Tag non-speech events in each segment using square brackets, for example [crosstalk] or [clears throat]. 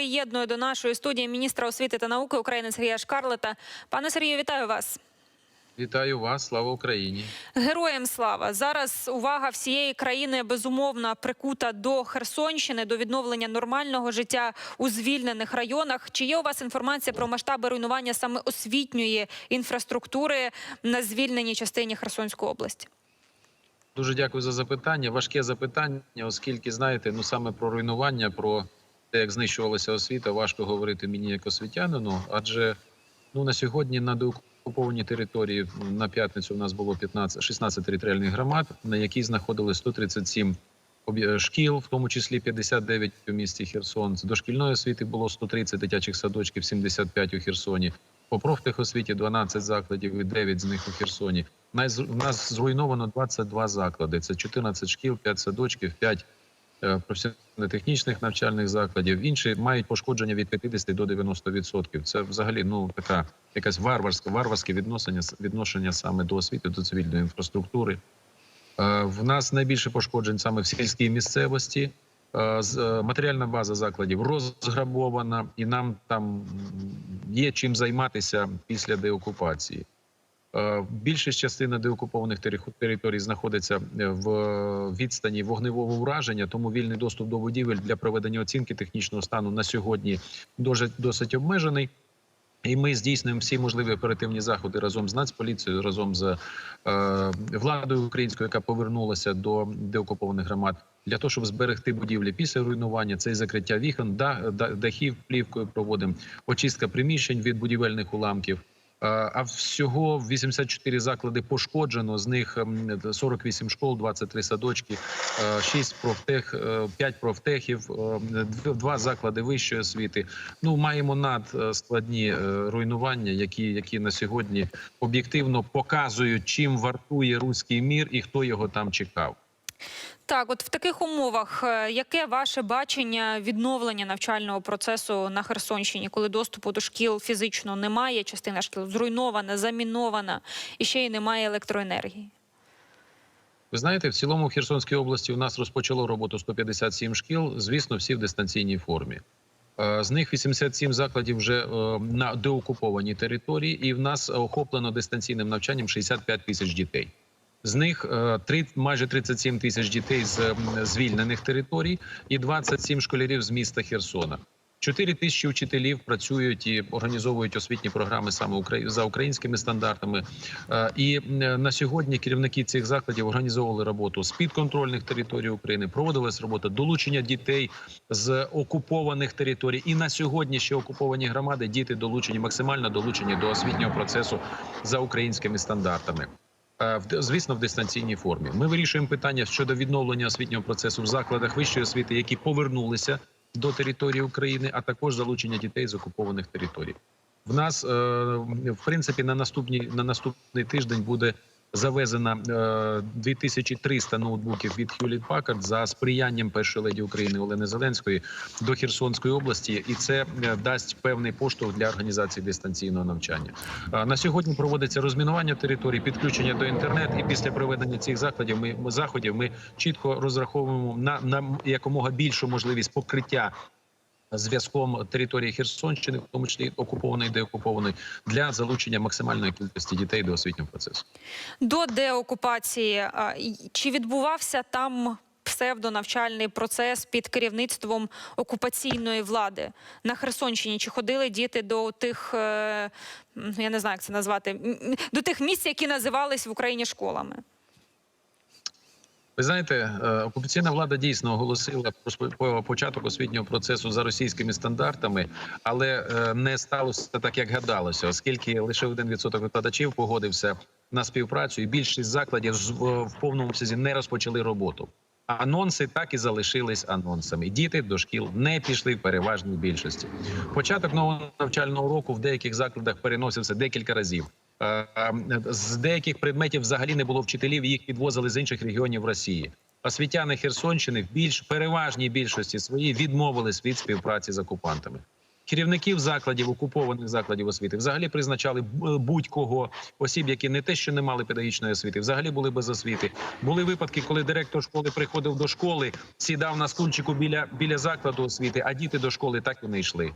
приєдную до нашої студії міністра освіти та науки України Сергія Шкарлета. Пане Сергію, вітаю вас. Вітаю вас, слава Україні. Героям слава зараз увага всієї країни безумовно прикута до Херсонщини, до відновлення нормального життя у звільнених районах. Чи є у вас інформація про масштаби руйнування саме освітньої інфраструктури на звільненій частині Херсонської області? Дуже дякую за запитання. Важке запитання, оскільки знаєте, ну саме про руйнування, про як знищувалася освіта, важко говорити мені як освітянину, адже ну на сьогодні на деокупованій території на п'ятницю у нас було 15, 16 територіальних громад, на якій знаходили 137 об'є- шкіл, в тому числі 59 у місті Херсон. З дошкільної освіти було 130 дитячих садочків, 75 у Херсоні. По профтехосвіті 12 закладів і 9 з них у Херсоні. У нас зруйновано 22 заклади. Це 14 шкіл, 5 садочків, 5 е, професійно-технічних навчальних закладів. Інші мають пошкодження від 50 до 90%. Це взагалі ну така якась варварська варварське відношення відношення саме до освіти, до цивільної інфраструктури. Е, В нас найбільше пошкоджень саме в сільській місцевості. Е, е, Матеріальна база закладів розграбована, і нам там є чим займатися після деокупації. Е, Більшість частина деокупованих тери- територій знаходиться е, в відстані вогневого ураження, тому вільний доступ до будівель для проведення оцінки технічного стану на сьогодні дуже досить обмежений. І ми здійснюємо всі можливі оперативні заходи разом з Нацполіцією, разом з е, владою українською, яка повернулася до деокупованих громад, для того, щоб зберегти будівлі після руйнування. Це і закриття вікон, да, да, дахів плівкою проводимо, очистка приміщень від будівельних уламків. Е, А всього 84 заклади пошкоджено. З них ем, 48 школ, 23 садочки, 6 профтех, 5 профтехів, е, дв- два заклади вищої освіти. Ну маємо надскладні е, руйнування, які, які на сьогодні об'єктивно показують, чим вартує руський мір і хто його там чекав. Так, от в таких умовах, е, яке ваше бачення відновлення навчального процесу на Херсонщині, коли доступу до шкіл фізично немає, частина шкіл зруйнована, замінована і ще й немає електроенергії? Ви знаєте, в цілому в Херсонській області у нас розпочало роботу 157 шкіл. Звісно, всі в дистанційній формі. Е, З них 87 закладів вже е, на деокупованій території, і в нас охоплено дистанційним навчанням 65 тисяч дітей. З них е, три- майже 37 тисяч дітей з звільнених територій і 27 школярів з міста Херсона. 4 тисячі вчителів працюють і організовують освітні програми саме за українськими стандартами. Е, І е, на сьогодні керівники цих закладів організовували роботу з підконтрольних територій України. Проводилась робота долучення дітей з окупованих територій. І на сьогодні ще окуповані громади діти долучені максимально долучені до освітнього процесу за українськими стандартами. Звісно, в дистанційній формі. Ми вирішуємо питання щодо відновлення освітнього процесу в закладах вищої освіти, які повернулися до території України, а також залучення дітей з окупованих територій. В нас, е, в принципі, на наступні на наступний тиждень буде завезено е, 2300 ноутбуків від Hewlett Packard за сприянням першої леді України Олени Зеленської до Херсонської області, і це е, дасть певний поштовх для організації дистанційного навчання. На сьогодні проводиться розмінування територій, підключення до інтернету. І після проведення цих закладів ми- заходів ми чітко розраховуємо на, на якомога більшу можливість покриття. Зв'язком території Херсонщини, в тому числі окупованої, деокупованої, для залучення максимальної кількості дітей до освітнього процесу. До деокупації чи відбувався там псевдонавчальний процес під керівництвом окупаційної влади на Херсонщині? Чи ходили діти до тих, е, я не знаю, як це назвати, до тих місць, які називались в Україні школами? Ви знаєте, е, окупаційна влада дійсно оголосила про початок освітнього процесу за російськими стандартами, але е, не сталося так, як гадалося, оскільки лише один відсоток викладачів погодився на співпрацю, і більшість закладів в повному обсязі не розпочали роботу. Анонси так і залишились анонсами. Діти до шкіл не пішли в переважній більшості. Початок нового навчального року в деяких закладах переносився декілька разів. Е, е, З деяких предметів взагалі не було вчителів, їх підвозили з інших регіонів Росії. Освітяни Херсонщини в більш переважній більшості своїй відмовились від співпраці з окупантами. керівників закладів, окупованих закладів освіти, взагалі призначали будь-кого осіб, які не те, що не мали педагогічної освіти, взагалі були без освіти. Були випадки, коли директор школи приходив до школи, сідав на стульчику біля, біля закладу освіти, а діти до школи так і не йшли.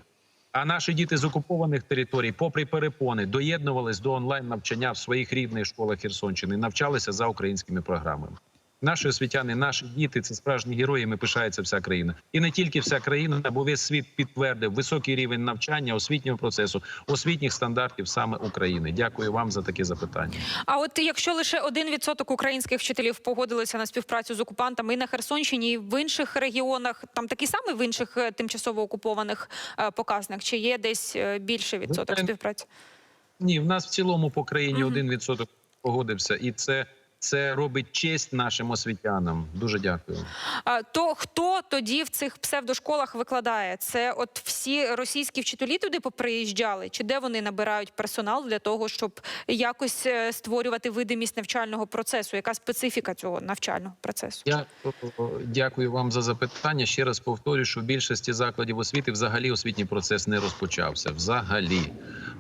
А наші діти з окупованих територій, попри перепони, доєднувались до онлайн навчання в своїх рідних школах Херсонщини, навчалися за українськими програмами. Наші освітяни, наші діти це справжні герої. Ми пишається вся країна, і не тільки вся країна, бо весь світ підтвердив високий рівень навчання, освітнього процесу, освітніх стандартів саме України. Дякую вам за таке запитання. А от якщо лише один відсоток українських вчителів погодилися на співпрацю з окупантами і на Херсонщині, і в інших регіонах, там такий самий в інших е, тимчасово окупованих е, показник, чи є десь е, більший відсоток співпраці? Ні, в нас в цілому по країні Мгм. один відсоток погодився, і це, це робить честь нашим освітянам. Дуже дякую. А, То хто тоді в цих псевдошколах викладає? Це от всі російські вчителі туди поприїжджали? Чи де вони набирають персонал для того, щоб якось е, створювати видимість навчального процесу? Яка специфіка цього навчального процесу? Я дякую вам за запитання. Ще раз повторюю, що в більшості закладів освіти взагалі освітній процес не розпочався. Взагалі,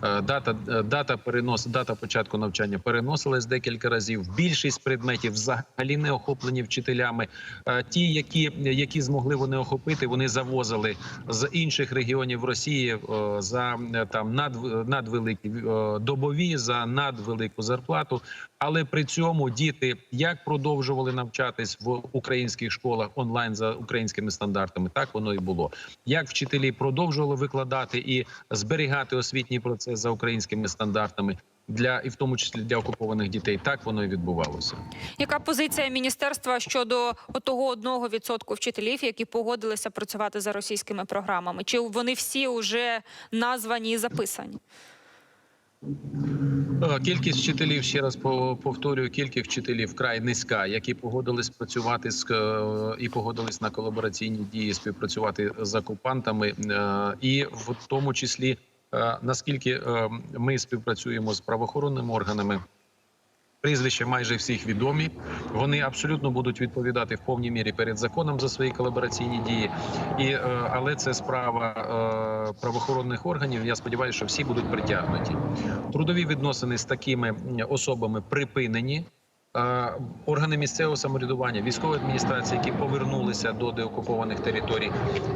дата е, дата перенос, дата початку навчання переносилась декілька разів. Більшість предметів взагалі не охоплені вчителями. Е, Ті, які, які змогли вони охопити, вони завозили з інших регіонів Росії е, за е, там над, надвеликі е, добові за надвелику зарплату. Але при цьому діти як продовжували навчатись в українських школах онлайн за українськими стандартами, так воно і було. Як вчителі продовжували викладати і зберігати освітній процес за українськими стандартами для і в тому числі для окупованих дітей, так воно і відбувалося. Яка позиція міністерства щодо того одного відсотку вчителів, які погодилися працювати за російськими програмами? Чи вони всі вже названі і записані? Е, Кількість вчителів ще раз повторюю, кількість вчителів вкрай низька, які погодились працювати з е, і погодились на колабораційні дії, співпрацювати з окупантами, Е, і в тому числі наскільки е, ми співпрацюємо з правоохоронними органами. Прізвища майже всіх відомі. Вони абсолютно будуть відповідати в повній мірі перед законом за свої колабораційні дії. І е, але це справа е, правоохоронних органів. Я сподіваюся, що всі будуть притягнуті. Трудові відносини з такими особами припинені. Е, Органи місцевого самоврядування, військові адміністрації, які повернулися до деокупованих територій,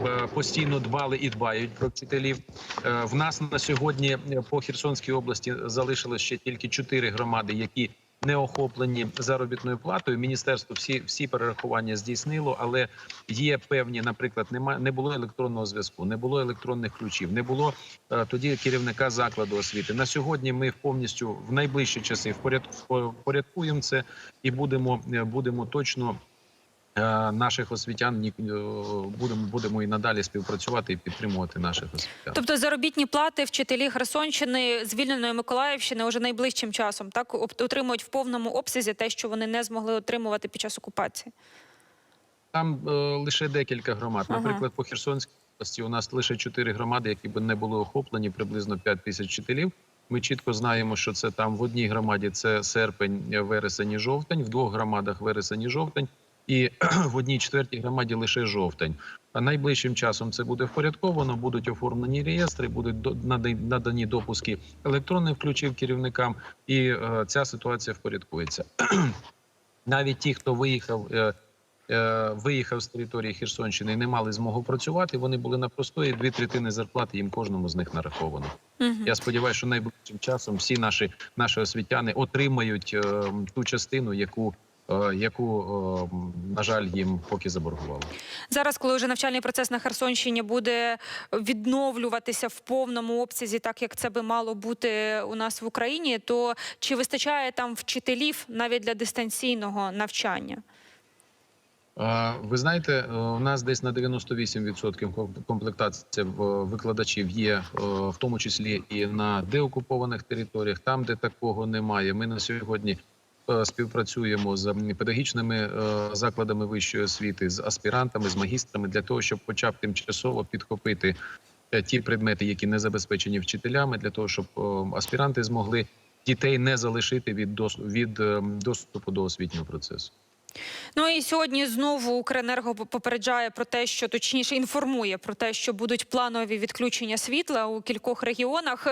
е, постійно дбали і дбають про вчителів. Е, В нас на сьогодні по Херсонській області залишилось ще тільки чотири громади, які не охоплені заробітною платою. Міністерство всі всі перерахування здійснило, але є певні, наприклад, нема не було електронного зв'язку, не було електронних ключів, не було е, тоді керівника закладу освіти. На сьогодні ми повністю в найближчі часи впорядку- впорядкуємо це і будемо е, будемо точно. Е, Наших освітян е, будемо будемо і надалі співпрацювати і підтримувати наших освітян. Тобто заробітні плати вчителі Херсонщини, звільненої Миколаївщини уже найближчим часом так отримують в повному обсязі те, що вони не змогли отримувати під час окупації. Там е, лише декілька громад. Ага. Наприклад, по Херсонській області у нас лише чотири громади, які б не були охоплені, приблизно 5 тисяч вчителів. Ми чітко знаємо, що це там в одній громаді це серпень, вересень і жовтень, в двох громадах вересень і жовтень, і [clears throat] в одній четвертій громаді лише жовтень. А найближчим часом це буде впорядковано, будуть оформлені реєстри, будуть надані- допуски електронних ключів керівникам, і е, ця ситуація впорядкується. [clears throat] Навіть ті, хто виїхав. е, е, Виїхав з території Херсонщини і не мали змогу працювати. Вони були на простої дві третини зарплати. Їм кожному з них нараховано. Мгм. Я сподіваюся, що найближчим часом всі наші наші освітяни отримають е, ту частину, яку яку е, на жаль їм поки заборгували. Зараз, коли вже навчальний процес на Херсонщині буде відновлюватися в повному обсязі, так як це би мало бути у нас в Україні, то чи вистачає там вчителів навіть для дистанційного навчання? Е, Ви знаєте, е, у нас десь на 98% ком- комплектація викладачів є, е, в тому числі і на деокупованих територіях, там, де такого немає. Ми на сьогодні е, співпрацюємо з педагогічними е, закладами вищої освіти, з аспірантами, з магістрами для того, щоб хоча б тимчасово підхопити е, ті предмети, які не забезпечені вчителями, для того, щоб е, аспіранти змогли дітей не залишити від від е, доступу до освітнього процесу. Ну і сьогодні знову Укренерго попереджає про те, що точніше інформує про те, що будуть планові відключення світла у кількох регіонах.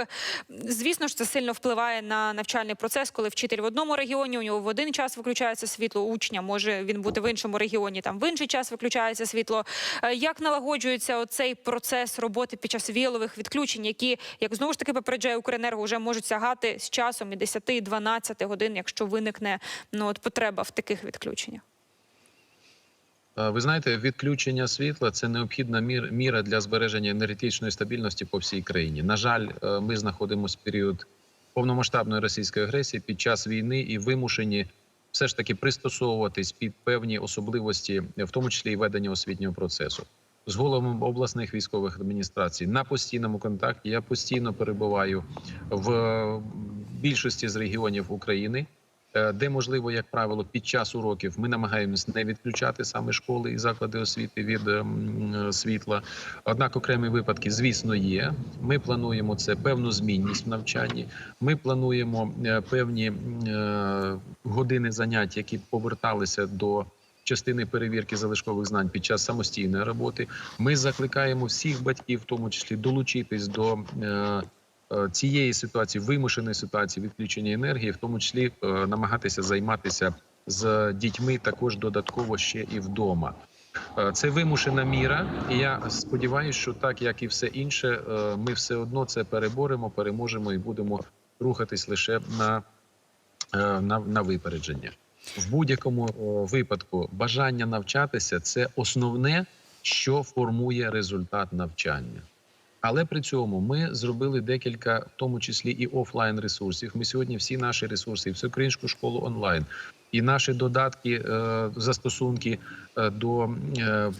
Звісно ж, це сильно впливає на навчальний процес, коли вчитель в одному регіоні у нього в один час виключається світло. Учня може він бути в іншому регіоні, там в інший час виключається світло. Е, Як налагоджується оцей процес роботи під час віялових відключень, які, як знову ж таки попереджає Укренерго, вже можуть сягати з часом і 10-12 годин, якщо виникне ну от потреба в таких відключеннях. Е, Ви знаєте, відключення світла це необхідна мір, міра для збереження енергетичної стабільності по всій країні. На жаль, е, ми знаходимося в період повномасштабної російської агресії під час війни і вимушені все ж таки пристосовуватись під певні особливості, в тому числі і ведення освітнього процесу. З головами обласних військових адміністрацій на постійному контакті я постійно перебуваю в більшості з регіонів України. Е, де можливо, як правило, під час уроків ми намагаємось не відключати саме школи і заклади освіти від ем, е, світла. Однак окремі випадки, звісно, є. Ми плануємо це певну змінність в навчанні. Ми плануємо е, певні години занять, які поверталися до. Частини перевірки залишкових знань під час самостійної роботи ми закликаємо всіх батьків, в тому числі долучитись до цієї ситуації, вимушеної ситуації відключення енергії, в тому числі е, намагатися займатися з дітьми також додатково ще і вдома. Е, Це вимушена міра, і я сподіваюся, що так як і все інше, е, ми все одно це переборемо, переможемо і будемо рухатись лише на, е, на, на випередження. В будь-якому е, випадку бажання навчатися це основне, що формує результат навчання. Але при цьому ми зробили декілька, в тому числі і офлайн ресурсів. Ми сьогодні всі наші ресурси, і всеукраїнську школу онлайн, і наші додатки, е, застосунки е, до, е,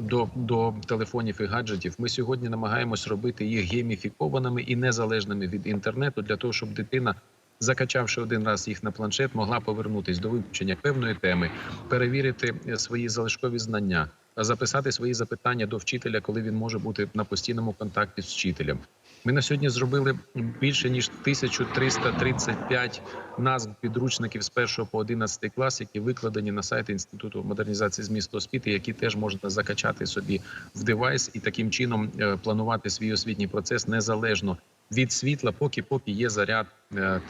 до, до телефонів і гаджетів. Ми сьогодні намагаємось робити їх гейміфікованими і незалежними від інтернету для того, щоб дитина. Закачавши один раз їх на планшет, могла повернутись до вивчення певної теми, перевірити свої залишкові знання, записати свої запитання до вчителя, коли він може бути на постійному контакті з вчителем. Ми на сьогодні зробили більше ніж 1335 назв підручників з 1 по 11 клас, які викладені на сайті інституту модернізації змісту освіти, які теж можна закачати собі в девайс і таким чином е, планувати свій освітній процес незалежно від світла, поки поки є заряд е,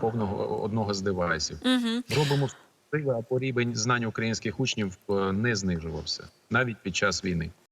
повного одного з девайсів. Угу. Робимо все, аби рівень знань українських учнів е, не знижувався навіть під час війни.